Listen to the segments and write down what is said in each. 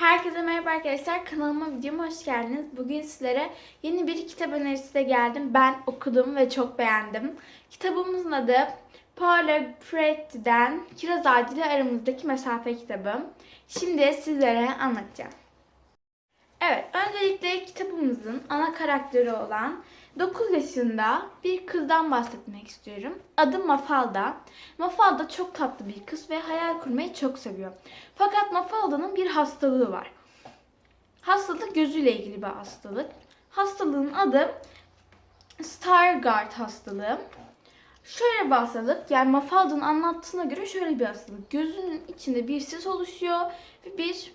Herkese merhaba arkadaşlar. Kanalıma videoma hoş geldiniz. Bugün sizlere yeni bir kitap önerisiyle geldim. Ben okudum ve çok beğendim. Kitabımızın adı Paolo Pretti'den Kiraz Ağacı Aramızdaki Mesafe kitabı. Şimdi sizlere anlatacağım. Evet, öncelikle kitabımızın ana karakteri olan 9 yaşında bir kızdan bahsetmek istiyorum. Adı Mafalda. Mafalda çok tatlı bir kız ve hayal kurmayı çok seviyor. Fakat Mafalda'nın bir hastalığı var. Hastalık gözüyle ilgili bir hastalık. Hastalığın adı Stargardt hastalığı. Şöyle bir hastalık, yani Mafalda'nın anlattığına göre şöyle bir hastalık. Gözünün içinde bir sis oluşuyor ve bir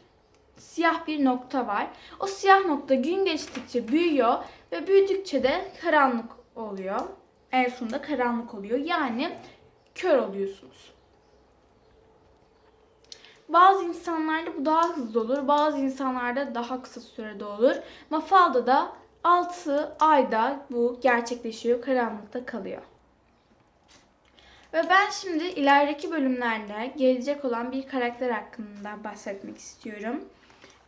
siyah bir nokta var. O siyah nokta gün geçtikçe büyüyor ve büyüdükçe de karanlık oluyor. En sonunda karanlık oluyor. Yani kör oluyorsunuz. Bazı insanlarda bu daha hızlı olur, bazı insanlarda daha kısa sürede olur. Mafalda da 6 ayda bu gerçekleşiyor, karanlıkta kalıyor. Ve ben şimdi ilerideki bölümlerde gelecek olan bir karakter hakkında bahsetmek istiyorum.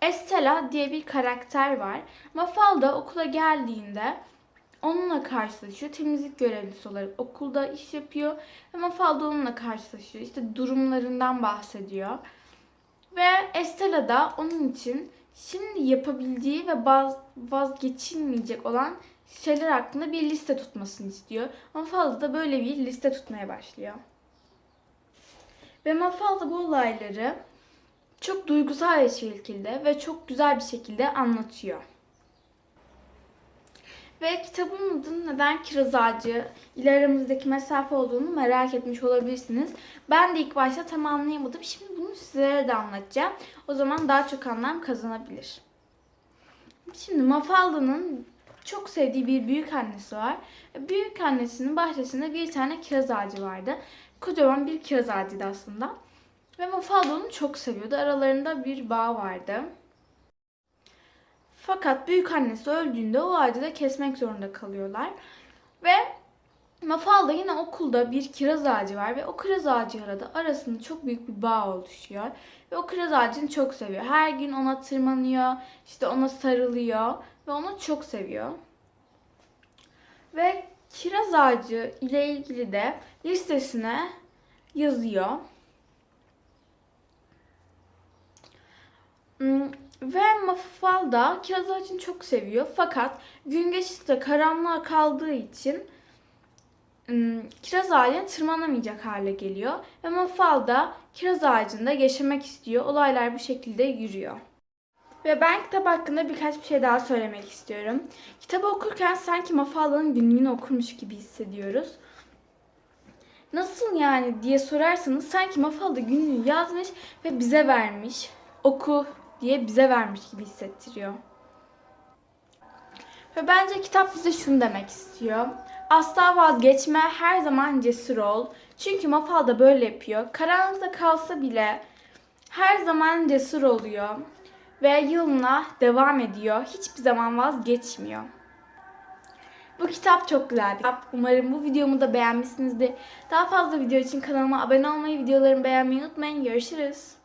Estella diye bir karakter var. Mafalda okula geldiğinde onunla karşılaşıyor. Temizlik görevlisi olarak okulda iş yapıyor. Ve Mafalda onunla karşılaşıyor. İşte durumlarından bahsediyor. Ve Estella da onun için şimdi yapabildiği ve vazgeçilmeyecek olan şeyler hakkında bir liste tutmasını istiyor. Mafalda da böyle bir liste tutmaya başlıyor. Ve Mafalda bu olayları çok duygusal bir şekilde ve çok güzel bir şekilde anlatıyor. Ve kitabın adı neden kiraz ağacı ile aramızdaki mesafe olduğunu merak etmiş olabilirsiniz. Ben de ilk başta tam anlayamadım. Şimdi bunu sizlere de anlatacağım. O zaman daha çok anlam kazanabilir. Şimdi Mafalda'nın çok sevdiği bir büyük annesi var. Büyük annesinin bahçesinde bir tane kiraz ağacı vardı. Kocaman bir kiraz ağacıydı aslında. Ve Mafalda onu çok seviyordu. Aralarında bir bağ vardı. Fakat büyük annesi öldüğünde o ağacı da kesmek zorunda kalıyorlar. Ve Mafalda yine okulda bir kiraz ağacı var ve o kiraz ağacı arada arasında çok büyük bir bağ oluşuyor. Ve o kiraz ağacını çok seviyor. Her gün ona tırmanıyor, işte ona sarılıyor ve onu çok seviyor. Ve kiraz ağacı ile ilgili de listesine yazıyor. Ve Mafalda kiraz ağacını çok seviyor. Fakat gün geçtikçe karanlığa kaldığı için hmm, kiraz ağacına tırmanamayacak hale geliyor. Ve Mafalda kiraz ağacında yaşamak istiyor. Olaylar bu şekilde yürüyor. Ve ben kitap hakkında birkaç bir şey daha söylemek istiyorum. Kitabı okurken sanki Mafalda'nın günlüğünü okurmuş gibi hissediyoruz. Nasıl yani diye sorarsanız sanki Mafalda günlüğü yazmış ve bize vermiş. Oku diye bize vermiş gibi hissettiriyor. Ve bence kitap bize şunu demek istiyor. Asla vazgeçme, her zaman cesur ol. Çünkü Mafal da böyle yapıyor. Karanlıkta kalsa bile her zaman cesur oluyor. Ve yoluna devam ediyor. Hiçbir zaman vazgeçmiyor. Bu kitap çok güzel bir kitap. Umarım bu videomu da beğenmişsinizdir. Daha fazla video için kanalıma abone olmayı, videolarımı beğenmeyi unutmayın. Görüşürüz.